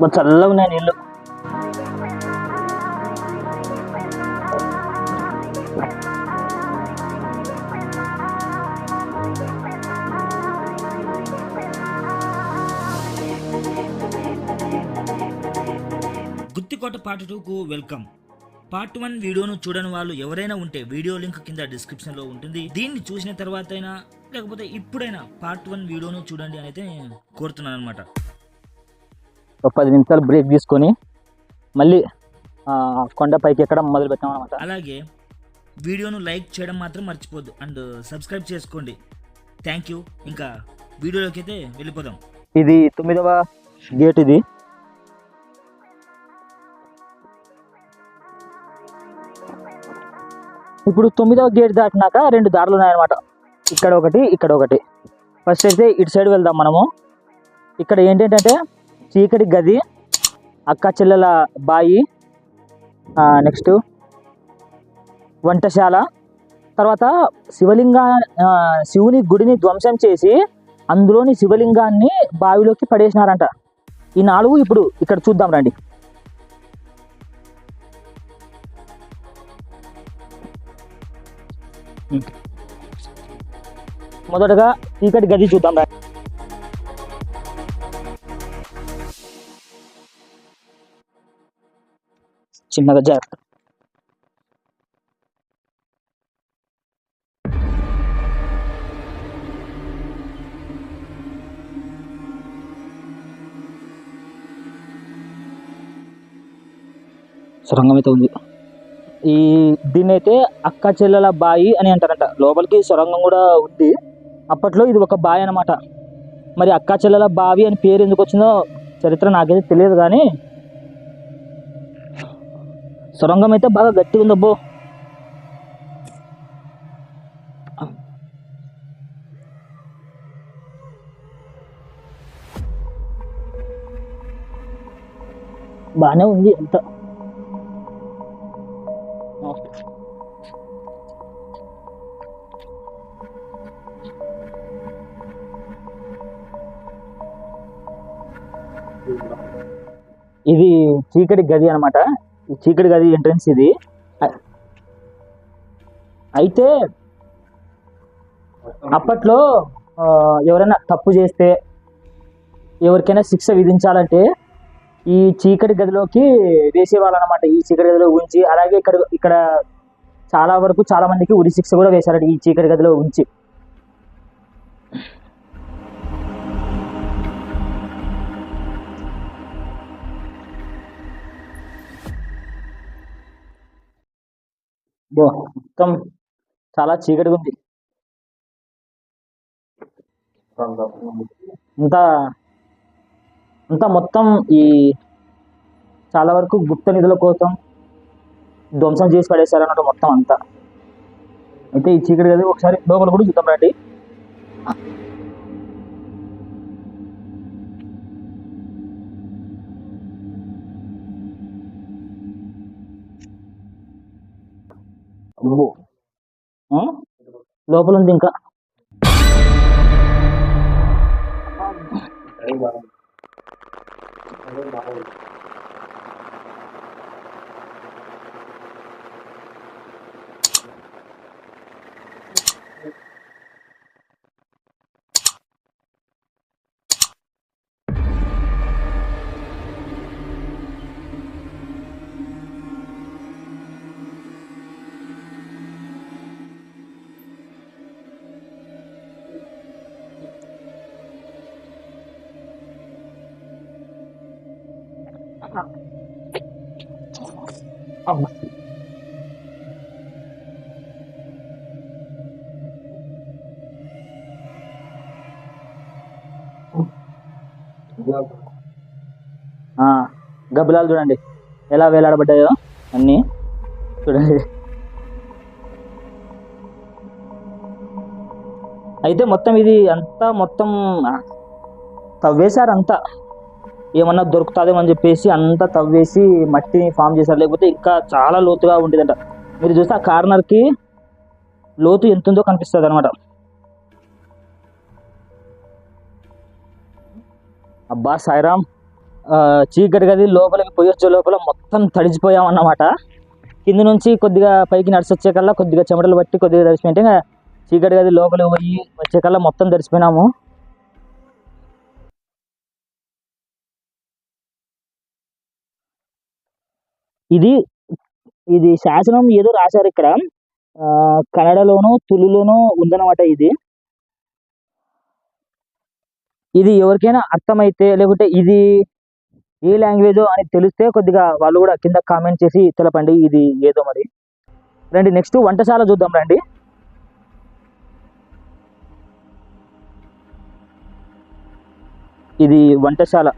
మరి చల్లగా ఉన్నాయి నీళ్ళు. గుత్తికోట పార్ట్ టూకు వెల్కమ్. పార్ట్ వన్ వీడియోను చూడని వాళ్ళు ఎవరైనా ఉంటే వీడియో లింక్ కింద డిస్క్రిప్షన్లో ఉంటుంది. దీన్ని చూసిన తర్వాత అయినా లేకపోతే ఇప్పుడైనా పార్ట్ వన్ వీడియోను చూడండి అని అయితే కోరుతున్నాను అనమాట ఒక పది నిమిషాలు బ్రేక్ తీసుకొని మళ్ళీ ఆ, కొండ పైకి ఎక్కడం మొదలు పెట్టాం అనమాట అలాగే వీడియోను లైక్ చేయడం మాత్రం మర్చిపోద్దు. అండ్ సబ్స్క్రైబ్ చేసుకోండి. థ్యాంక్ యూ ఇంకా వీడియోలోకి అయితే వెళ్ళిపోదాం. ఇది తొమ్మిదవ గేట్ ఇది. ఇప్పుడు తొమ్మిదవ గేట్ దాటినాక రెండు దారులు ఉన్నాయన్నమాట. ఇక్కడ ఒకటి ఇక్కడ ఒకటి. ఫస్ట్ అయితే ఇటు సైడ్ వెళ్దాం మనము. ఇక్కడ ఏంటంటే చీకటి గది అక్క చెల్లెల బాయి నెక్స్ట్ వంటశాల తర్వాత శివలింగా శివుని గుడిని ధ్వంసం చేసి అందులోని శివలింగాన్ని బావిలోకి పడేసినారంట. ఈ నాలుగు ఇప్పుడు ఇక్కడ చూద్దాం రండి. మొదటగా చీకటి గది చూద్దాం రండి చిన్నగా జాగ్రత్త. సొరంగం అయితే ఉంది. ఈ దీన్ని అయితే అక్క చెల్లెల బాయి అని అంటారంట. లోపలికి సొరంగం కూడా ఉంది. అప్పట్లో ఇది ఒక బావి అనమాట మరి అక్క చెల్లెల బావి అని పేరు ఎందుకు వచ్చిందో చరిత్ర నాకైతే తెలియదు కానీ సొరంగం అయితే బాగా గట్టిగా ఉందబ్బో. బాగానే ఉంది అంత ఇది చీకటి గది అన్నమాట. చీకటి గది ఎంట్రన్స్ ఇది. అయితే అప్పట్లో ఎవరైనా తప్పు చేస్తే ఎవరికైనా శిక్ష విధించాలంటే ఈ చీకటి గదిలోకి వేసేవాళ్ళు అనమాట ఈ చీకటి గదిలో ఉంచి అలాగే ఇక్కడ ఇక్కడ చాలా వరకు చాలా మందికి ఉరి శిక్ష కూడా వేశారట ఈ చీకటి గదిలో ఉంచి. బో మొత్తం చాలా చీకటిగా ఉంది. అంతా అంతా మొత్తం ఈ చాలా వరకు గుప్త నిధుల కోసం ధ్వంసం చేసి పడేశారు అన్నట్టు మొత్తం అంతా. అయితే ఈ చీకటి గది ఒకసారి లోపల కూడా చూద్దాం రండి. ఆ? లోపల ఉంది ఇంకా అమ్మా. ఆ, గబ్బిలాలు చూడండి. ఎలా వేలాడబడ్డాయో అన్నీ చూడండి. అయితే మొత్తం ఇది అంతా మొత్తం తవ్వేశారు అంతా ఏమన్నా దొరుకుతుందేమో అని చెప్పేసి అంతా తవ్వేసి మట్టిని ఫామ్ చేశారు. లేకపోతే ఇంకా చాలా లోతుగా ఉండేదంట. మీరు చూస్తే ఆ కార్నర్కి లోతు ఎంత ఉందో కనిపిస్తుంది అనమాట అబ్బా సాయిరామ్ చీకటి గది లోపలికి పోయొచ్చే లోపల మొత్తం తడిచిపోయాం అన్నమాట కింద నుంచి కొద్దిగా పైకి నడిచొచ్చే కల్లా కొద్దిగా చెమటలు పట్టి కొద్దిగా తడిచిపోయింటే ఇంకా చీకటి గది లోపలికి పోయి వచ్చే కల్లా మొత్తం తడిచిపోయినాము. ఇది ఇది శాసనం ఏదో రాశారు ఇక్కడ. కన్నడలోను తులులోను ఉందన్నమాట ఇది. ఇది ఎవరికైనా అర్థమైతే లేకుంటే ఇది ఏ లాంగ్వేజ్ అని తెలిస్తే కొద్దిగా వాళ్ళు కూడా కింద కామెంట్ చేసి తెలపండి ఇది ఏదో మరి. రండి నెక్స్ట్ వంటశాల చూద్దాం రండి. ఇది వంటశాల.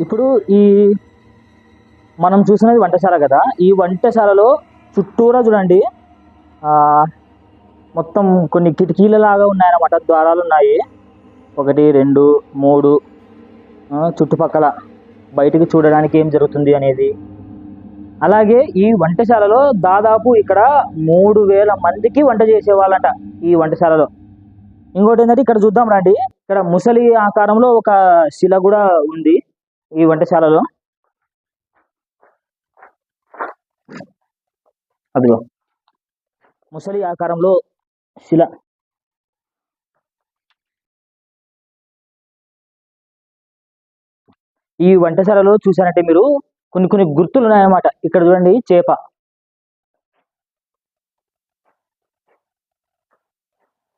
ఇప్పుడు ఈ మనం చూసినది వంటశాల కదా. ఈ వంటశాలలో చుట్టూరా చూడండి. ఆ, మొత్తం కొన్ని కిటికీల లాగా ఉన్నాయన్నమాట. ద్వారాలు ఉన్నాయి. ఒకటి రెండు మూడు. చుట్టుపక్కల బయటికి చూడడానికి ఏం జరుగుతుంది అనేది. అలాగే ఈ వంటశాలలో దాదాపు ఇక్కడ మూడు వేల మందికి వంట చేసేవాళ్ళంట ఈ వంటశాలలో. ఇంకోటి ఏంటంటే ఇక్కడ చూద్దాం రండి. ఇక్కడ ముసలి ఆకారంలో ఒక శిల కూడా ఉంది. ఈ వంటశాలలో? అదిగో. ముసలి ఆకారంలో శిల. ఈ వంటశాలలో చూసారంటే మీరు కొన్ని కొన్ని గుర్తులు ఉన్నాయన్నమాట ఇక్కడ చూడండి చేప.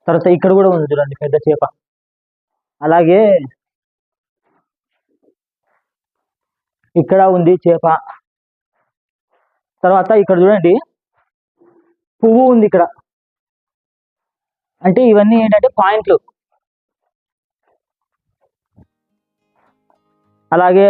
తర్వాత ఇక్కడ కూడా ఉంది చూడండి పెద్ద చేప. అలాగే ఇక్కడ ఉంది చేప. తర్వాత ఇక్కడ చూడండి పువ్వు ఉంది ఇక్కడ. అంటే ఇవన్నీ ఏంటంటే పాయింట్లు. అలాగే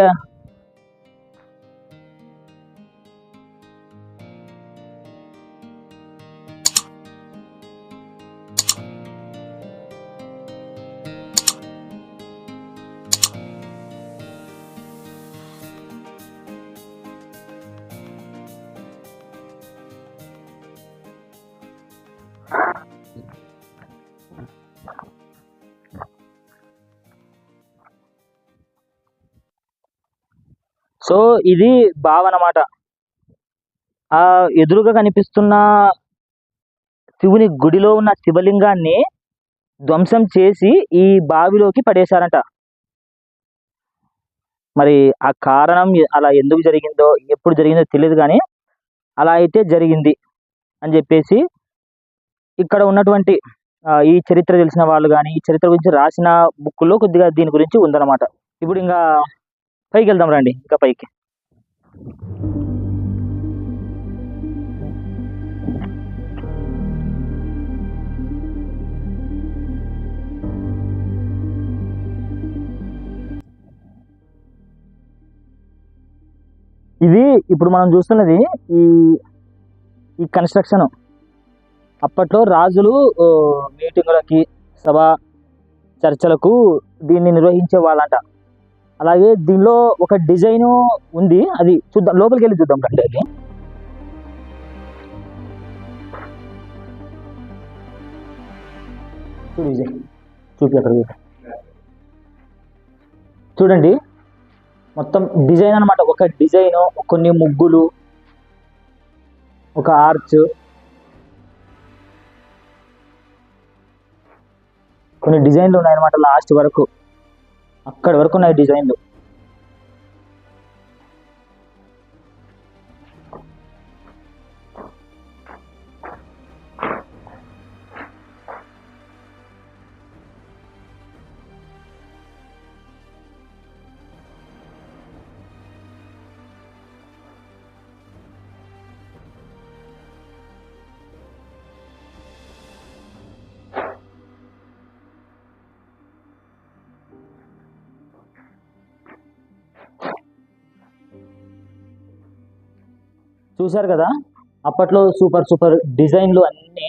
సో ఇది బావ అన్నమాట ఆ ఎదురుగా కనిపిస్తున్న శివుని గుడిలో ఉన్న శివలింగాన్ని ధ్వంసం చేసి ఈ బావిలోకి పడేశారంట. మరి ఆ కారణం అలా ఎందుకు జరిగిందో ఎప్పుడు జరిగిందో తెలియదు కానీ అలా అయితే జరిగింది అని చెప్పేసి ఇక్కడ ఉన్నటువంటి ఈ చరిత్ర తెలిసిన వాళ్ళు కానీ ఈ చరిత్ర గురించి రాసిన బుక్లో కొద్దిగా దీని గురించి ఉందన్నమాట. ఇప్పుడు ఇంకా పైకి వెళ్దాం రండి ఇంకా పైకి. ఇది ఇప్పుడు మనం చూస్తున్నది ఈ ఈ కన్స్ట్రక్షన్. అప్పట్లో రాజులు మీటింగులకి సభ చర్చలకు దీన్ని నిర్వహించే వాళ్ళంట. అలాగే దీనిలో ఒక డిజైన్ ఉంది. అది చూద్దాం లోపలికి వెళ్ళి చూద్దాం రండి అది చూడు విజయ్ చూపి అక్కడ చూడండి మొత్తం డిజైన్ అన్నమాట. ఒక డిజైన్ కొన్ని ముగ్గులు ఒక ఆర్చ్ కొన్ని డిజైన్లు ఉన్నాయన్నమాట లాస్ట్ వరకు. అక్కడి వరకు ఉన్నాయి డిజైన్లు. చూశారు కదా? అప్పట్లో సూపర్ సూపర్ డిజైన్లు అన్నీ.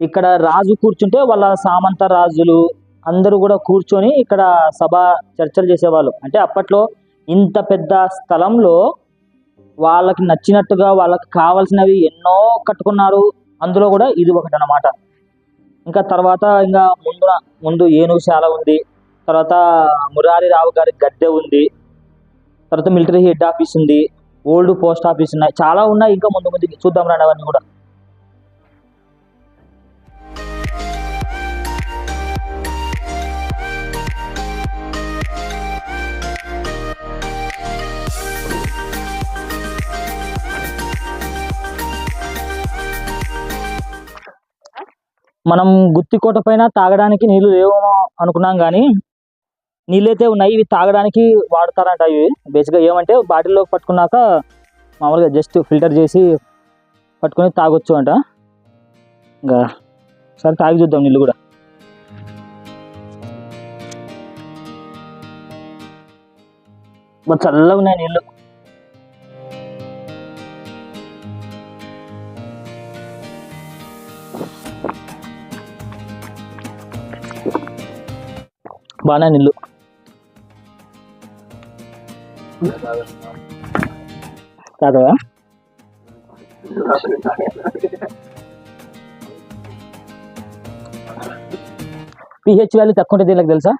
ఇక్కడ రాజు కూర్చుంటే వాళ్ళ సామంత రాజులు అందరూ కూడా కూర్చొని ఇక్కడ సభ చర్చలు చేసేవాళ్ళు. అంటే అప్పట్లో ఇంత పెద్ద స్థలంలో వాళ్ళకి నచ్చినట్టుగా వాళ్ళకి కావాల్సినవి ఎన్నో కట్టుకున్నారు. అందులో కూడా ఇది ఒకటి అనమాట ఇంకా తర్వాత ఇంకా ముందు ముందు ఏనుగుశాల ఉంది. తర్వాత మురారి రావు గారి గద్దె ఉంది. తర్వాత మిలిటరీ హెడ్ ఆఫీస్ ఉంది. ఓల్డ్ పోస్ట్ ఆఫీస్ ఉన్నాయి. చాలా ఉన్నాయి ఇంకా ముందు ముందుకి చూద్దాం రండి అవన్నీ కూడా. మనం గుత్తికోట పైన తాగడానికి నీళ్ళు లేవేమో అనుకున్నాం కానీ నీళ్ళైతే ఉన్నాయి ఇవి తాగడానికి వాడతారంట ఇవి బేసిక్గా ఏమంటే బాటిల్లో పట్టుకున్నాక మామూలుగా జస్ట్ ఫిల్టర్ చేసి పట్టుకొని తాగొచ్చు అంట. ఇంకా సరే తాగి చూద్దాం నీళ్ళు కూడా. చల్లగా ఉన్నాయి నీళ్ళు. బాగా నీళ్ళు. కాదవా పిహెచ్ వాల్యూ తక్కువ ఉంటుంది వీళ్ళకి తెలుసా?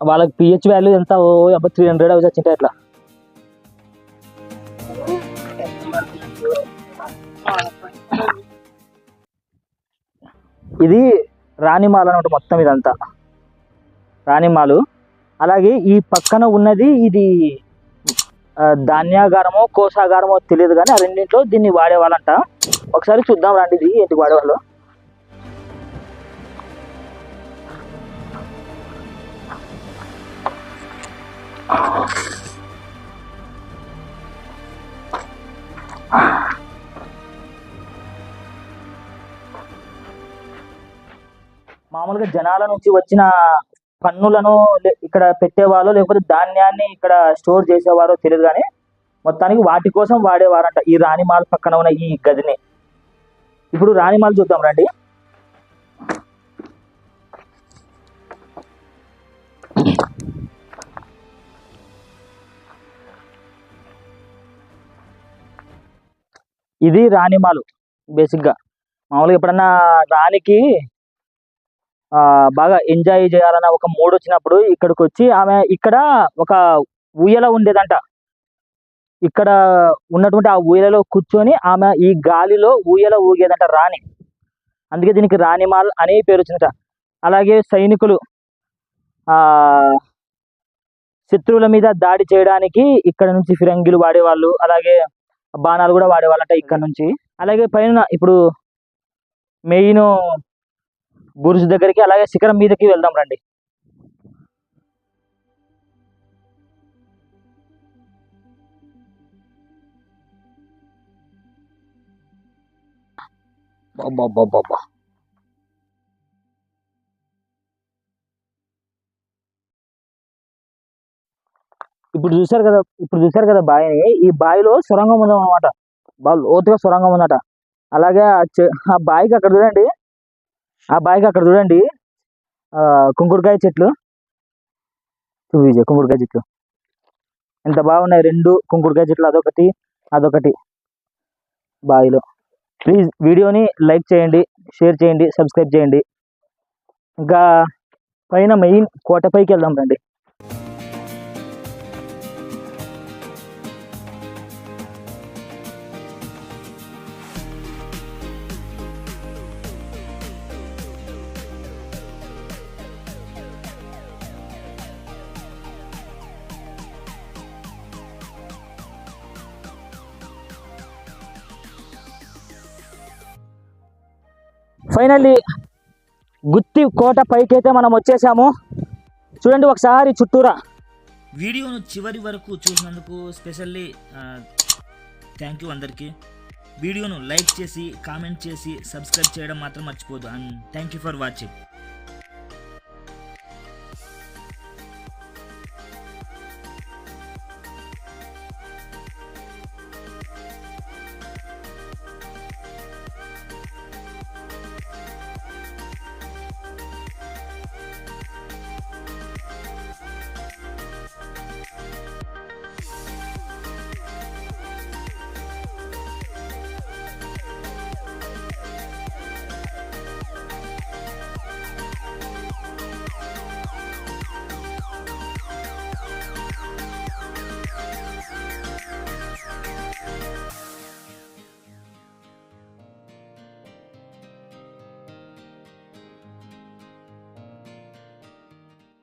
వాళ్ళకి పిహెచ్ వాల్యూ ఎంత? ఓ అబ్బా త్రీ హండ్రెడ్ అవి వచ్చింటే అట్లా ఇది రాణిమాల అనమాట మొత్తం ఇదంతా. రాణిమాలు అలాగే ఈ పక్కన ఉన్నది ఇది ధాన్యాగారమో కోసాగారమో తెలియదు కానీ ఆ రెండింటిలో దీన్ని వాడేవాళ్ళంట. ఒకసారి చూద్దాం రండి ఇది ఏంటి వాడేవాళ్ళు. మామూలుగా జనాల నుంచి వచ్చిన పన్నులను లే- ఇక్కడ పెట్టేవాళ్ళు లేకపోతే ధాన్యాన్ని ఇక్కడ స్టోర్ చేసేవారో తెలియదు కానీ మొత్తానికి వాటి కోసం వాడేవారంట ఈ రాణిమాల్ పక్కన ఉన్న ఈ గదిని. ఇప్పుడు రాణిమాల్ చూద్దాం రండి. ఇది రాణిమాలు బేసిక్గా. మామూలుగా ఎప్పుడన్నా రాణికి బాగా ఎంజాయ్ చేయాలన్న ఒక మూడ్ వచ్చినప్పుడు ఇక్కడికి వచ్చి ఆమె ఇక్కడ ఒక ఊయల ఉండేదంట. ఇక్కడ ఉన్నటువంటి ఆ ఊయలలో కూర్చొని ఆమె ఈ గాలిలో ఊయల ఊగేదంట రాణి. అందుకే దీనికి రాణిమాల్ అనే పేరు వచ్చిందట. అలాగే సైనికులు ఆ శత్రువుల మీద దాడి చేయడానికి ఇక్కడ నుంచి ఫిరంగిలు వాడేవాళ్ళు అలాగే బాణాలు కూడా వాడేవాళ్ళట ఇక్కడ నుంచి. అలాగే పైన ఇప్పుడు మెయిన్ బురుజు దగ్గరికి అలాగే శిఖరం మీదకి వెళ్దాం రండి. ఇప్పుడు చూశారు కదా ఇప్పుడు చూశారు కదా బావిని ఈ బావిలో సొరంగం ఉందన్నమాట. బాగా లోతుగా సొరంగం ఉందట. అలాగే ఆ బావికి అక్కడ చూడండి ఆ బావికి అక్కడ చూడండి. ఆ, కుంకుడుకాయ చెట్లు. చూడు విజయ్ కుంకుడుకాయ చెట్లు. ఎంత బాగున్నాయి. రెండు కుంకుడుకాయ చెట్లు అదొకటి అదొకటి బావిలో ప్లీజ్ వీడియోని లైక్ చేయండి షేర్ చేయండి సబ్స్క్రైబ్ చేయండి. ఇంకా పైన మెయిన్ కోటపైకి వెళ్దాం రండి. ఫైనల్లీ గుత్తి కోట పైకైతే మనం వచ్చేసాము. చూడండి ఒకసారి చుట్టూరా. వీడియోను చివరి వరకు చూసినందుకు స్పెషల్లీ థ్యాంక్ యూ అందరికీ. వీడియోను లైక్ చేసి కామెంట్ చేసి సబ్స్క్రైబ్ చేయడం మాత్రం మర్చిపోదు and thank you for watching